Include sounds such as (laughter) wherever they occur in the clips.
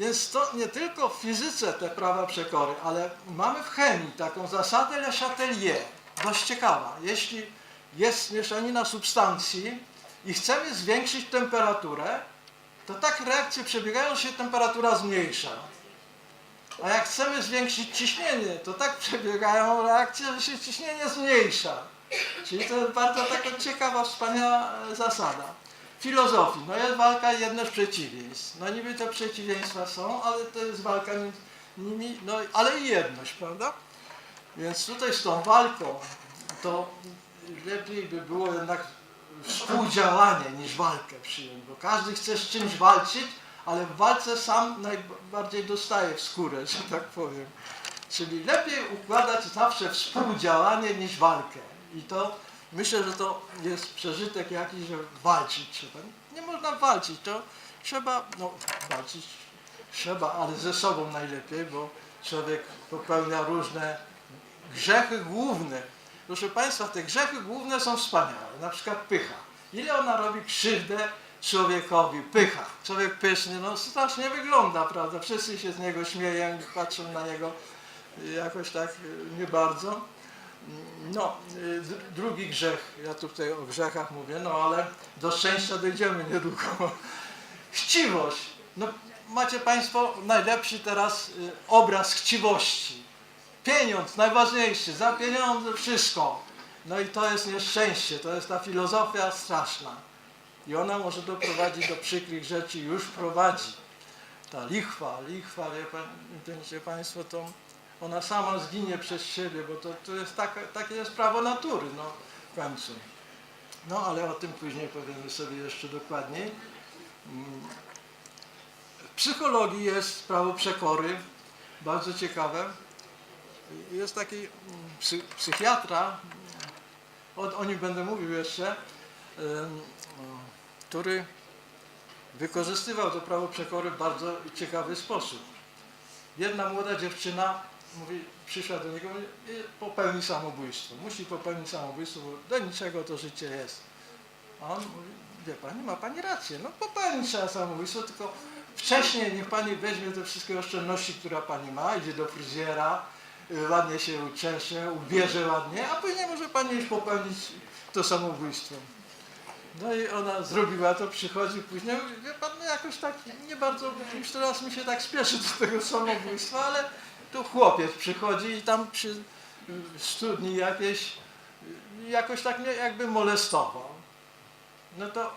Więc to nie tylko w fizyce te prawa przekory, ale mamy w chemii taką zasadę Le Chatelier, dość ciekawa. Jeśli jest mieszanina substancji i chcemy zwiększyć temperaturę, to tak reakcje przebiegają, się temperatura zmniejsza. A jak chcemy zwiększyć ciśnienie, to tak przebiegają reakcje, że się ciśnienie zmniejsza. Czyli to jest bardzo taka ciekawa, wspaniała e, zasada. Filozofii, no jest walka jedność przeciwieństw. No niby te przeciwieństwa są, ale to jest walka między nimi, no ale i jedność, prawda? Więc tutaj z tą walką to lepiej by było jednak współdziałanie niż walkę przyjąć, bo każdy chce z czymś walczyć, ale w walce sam najbardziej dostaje w skórę, że tak powiem. Czyli lepiej układać zawsze współdziałanie niż walkę. I to myślę, że to jest przeżytek jakiś, że walczyć trzeba. Nie można walczyć, to trzeba, no walczyć trzeba, ale ze sobą najlepiej, bo człowiek popełnia różne grzechy główne. Proszę Państwa, te grzechy główne są wspaniałe, na przykład pycha. Ile ona robi krzywdę człowiekowi? Pycha. Człowiek pyszny, no strasznie wygląda, prawda? Wszyscy się z niego śmieją patrzą na niego jakoś tak y, nie bardzo. No, y, dr- drugi grzech, ja tu tutaj o grzechach mówię, no ale do szczęścia dojdziemy niedługo. (laughs) Chciwość. No, macie Państwo najlepszy teraz y, obraz chciwości. Pieniądz najważniejszy, za pieniądze wszystko. No i to jest nieszczęście, to jest ta filozofia straszna. I ona może doprowadzić do przykrych rzeczy, już prowadzi. Ta lichwa, lichwa, wie pan, wiecie Państwo, to ona sama zginie przez siebie, bo to, to jest takie jest prawo natury, no w końcu. No ale o tym później powiemy sobie jeszcze dokładniej. Mm. W psychologii jest prawo przekory, bardzo ciekawe. Jest taki mm, psy, psychiatra, o, o nim będę mówił jeszcze, który wykorzystywał to prawo przekory w bardzo ciekawy sposób. Jedna młoda dziewczyna mówi, przyszła do niego i popełni samobójstwo. Musi popełnić samobójstwo, bo do niczego to życie jest. A on mówi, wie pani, ma pani rację, no popełnić trzeba samobójstwo, tylko wcześniej niech pani weźmie te wszystkie oszczędności, które pani ma, idzie do fryzjera, y, ładnie się uczesze, ubierze ładnie, a później może pani już popełnić to samobójstwo. No i ona zrobiła to, przychodzi później, wie pan, no jakoś tak nie bardzo, już teraz mi się tak spieszy do tego samobójstwa, ale tu chłopiec przychodzi i tam przy studni jakiejś y, jakoś tak mnie jakby molestował. No to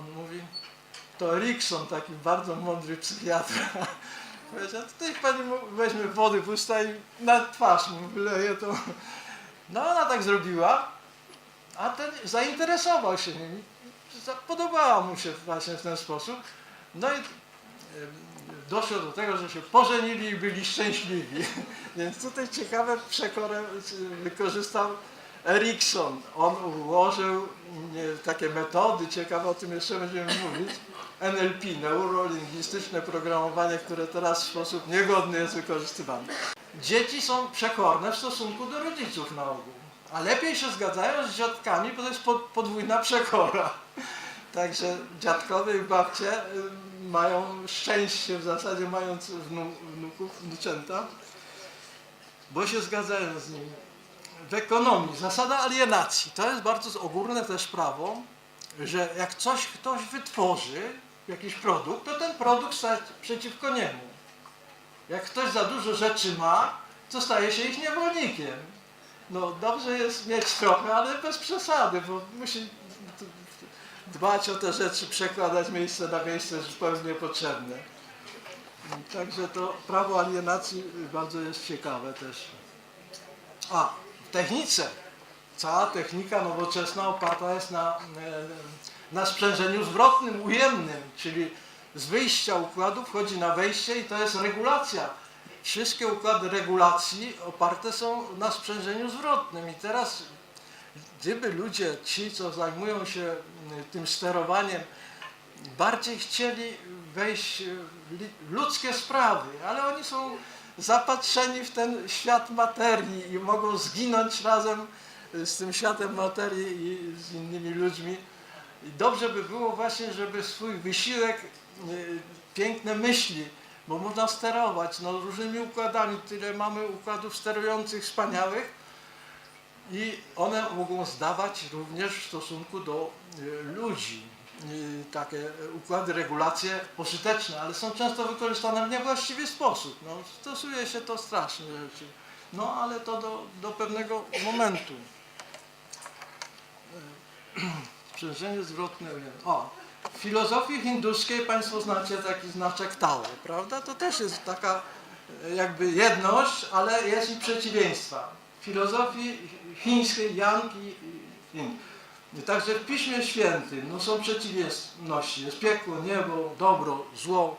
on mówi, to Rickson, taki bardzo mądry psychiatra, (laughs) powiedział, tutaj pani weźmie wody w usta i na twarz mu wyleje to. No ona tak zrobiła, a ten zainteresował się nimi. Za- Podobała mu się właśnie w ten sposób. No i doszło do tego, że się pożenili i byli szczęśliwi. (laughs) Więc tutaj ciekawe przekorę wykorzystał Erikson. On ułożył takie metody, ciekawe o tym jeszcze będziemy mówić. NLP, neurolingwistyczne programowanie, które teraz w sposób niegodny jest wykorzystywane. Dzieci są przekorne w stosunku do rodziców na ogół. A lepiej się zgadzają z dziadkami, bo to jest pod- podwójna przekora. Także dziadkowie i babcie mają szczęście w zasadzie mając wnu, wnuków, wnuczęta, bo się zgadzają z nimi. W ekonomii zasada alienacji to jest bardzo ogólne też prawo, że jak coś ktoś wytworzy, jakiś produkt, to ten produkt staje przeciwko niemu. Jak ktoś za dużo rzeczy ma, to staje się ich niewolnikiem. No dobrze jest mieć trochę, ale bez przesady, bo musi dbać o te rzeczy, przekładać miejsce na miejsce zupełnie niepotrzebne. Także to prawo alienacji bardzo jest ciekawe też. A, w technice. Cała technika nowoczesna oparta jest na, e, na sprzężeniu zwrotnym, ujemnym, czyli z wyjścia układu wchodzi na wejście i to jest regulacja. Wszystkie układy regulacji oparte są na sprzężeniu zwrotnym i teraz gdyby ludzie, ci co zajmują się m, tym sterowaniem, bardziej chcieli wejść w ludzkie sprawy, ale oni są zapatrzeni w ten świat materii i mogą zginąć razem z tym światem materii i z innymi ludźmi. I dobrze by było właśnie, żeby swój wysiłek, y, piękne myśli bo można sterować no, różnymi układami. Tyle mamy układów sterujących wspaniałych i one mogą zdawać również w stosunku do y, ludzi y, takie układy, regulacje pożyteczne, ale są często wykorzystane w niewłaściwy sposób. No, stosuje się to strasznie rzeczy. No ale to do, do pewnego momentu. (clears throat) Sprzężenie zwrotne. O, w filozofii hinduskiej Państwo znacie taki znaczek Tao, prawda? To też jest taka e, jakby jedność, ale jest i przeciwieństwa. Filozofii chińskiej Yang i Yin. Także w Piśmie Świętym no, są przeciwności. Jest piekło, niebo, dobro, zło.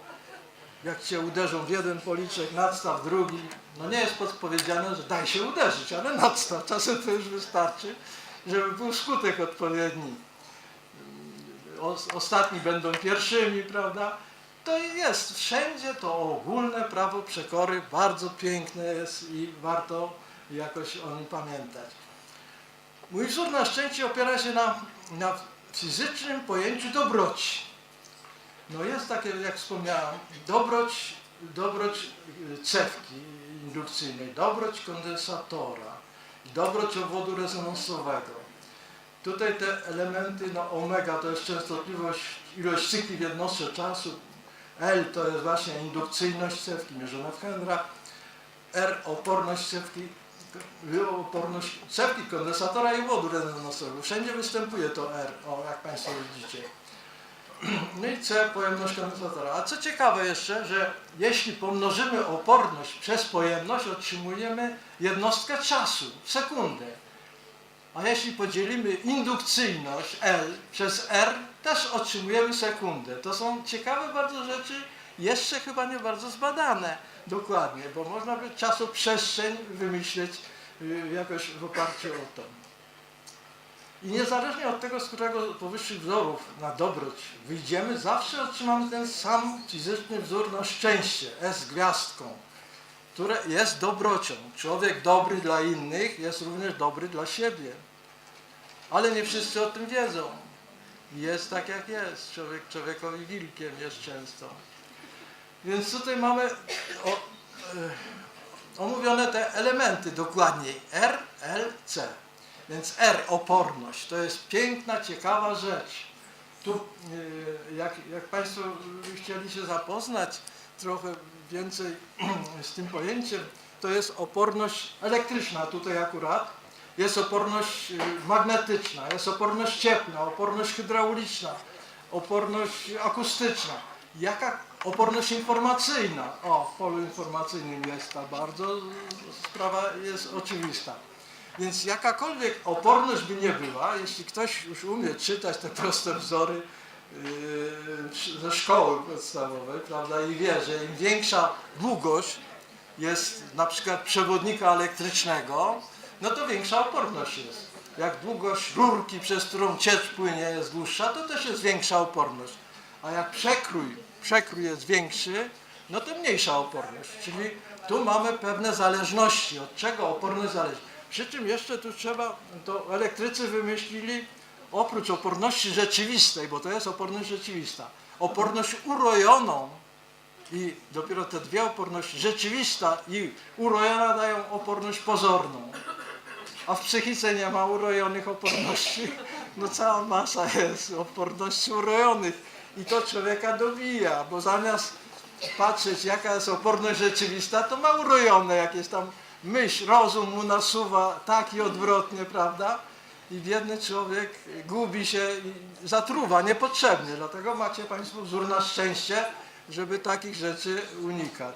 Jak cię uderzą w jeden policzek, nadstaw drugi. No nie jest podpowiedziane, że daj się uderzyć, ale nadstaw. Czasem to już wystarczy, żeby był skutek odpowiedni os- ostatni będą pierwszymi, prawda? To jest wszędzie to ogólne prawo przekory, bardzo piękne jest i warto jakoś o nim pamiętać. Mój wzór na szczęście opiera się na, na fizycznym pojęciu dobroci. No jest takie, jak wspomniałem, dobroć, dobroć y, cewki indukcyjnej, dobroć kondensatora, dobroć obwodu rezonansowego. Tutaj te elementy, no omega to jest częstotliwość, ilość cykli w jednostce czasu, L to jest właśnie indukcyjność cewki mierzona w Henra, R oporność cewki, oporność cewki kondensatora i wodu rezonansowego. Wszędzie występuje to R, o jak Państwo widzicie. (clears throat) No i C pojemność kondensatora. A co ciekawe jeszcze, że jeśli pomnożymy oporność przez pojemność, otrzymujemy jednostkę czasu, sekundę. A jeśli podzielimy indukcyjność L przez R, też otrzymujemy sekundę. To są ciekawe bardzo rzeczy, jeszcze chyba nie bardzo zbadane dokładnie, bo można by czasoprzestrzeń wymyśleć y, jakoś w oparciu o to. I niezależnie od tego, z którego powyższych wzorów na dobroć wyjdziemy, zawsze otrzymamy ten sam fizyczny wzór na szczęście, S gwiazdką, które jest dobrocią. Człowiek dobry dla innych jest również dobry dla siebie. Ale nie wszyscy o tym wiedzą. Jest tak jak jest. Człowiek człowiekowi wilkiem jest często. Więc tutaj mamy o, e, omówione te elementy dokładniej. R, L, C. Więc R, oporność. To jest piękna, ciekawa rzecz. Tu, e, jak, jak Państwo chcieli się zapoznać trochę więcej (clears throat) z tym pojęciem, to jest oporność elektryczna tutaj akurat. Jest oporność y, magnetyczna, jest oporność cieplna, oporność hydrauliczna, oporność akustyczna. Jaka oporność informacyjna? O, w polu informacyjnym jest ta bardzo, sprawa jest oczywista. Więc jakakolwiek oporność by nie była, jeśli ktoś już umie czytać te proste wzory yy, ze szkoły podstawowej, prawda, i wie, że im większa długość jest na przykład przewodnika elektrycznego, no to większa oporność jest. Jak długość rurki, przez którą ciecz płynie jest dłuższa, to też jest większa oporność. A jak przekrój, przekrój jest większy, no to mniejsza oporność. Czyli tu mamy pewne zależności, od czego oporność zależy. Przy czym jeszcze tu trzeba, to elektrycy wymyślili oprócz oporności rzeczywistej, bo to jest oporność rzeczywista, oporność urojoną i dopiero te dwie oporności, rzeczywista i urojona dają oporność pozorną. A w psychice nie ma urojonych oporności. No cała masa jest oporności urojonych. I to człowieka dobija, bo zamiast patrzeć jaka jest oporność rzeczywista, to ma urojone jakieś tam myśl, rozum mu nasuwa tak i odwrotnie, prawda? I biedny człowiek gubi się i zatruwa niepotrzebnie. Dlatego macie Państwo wzór na szczęście, żeby takich rzeczy unikać.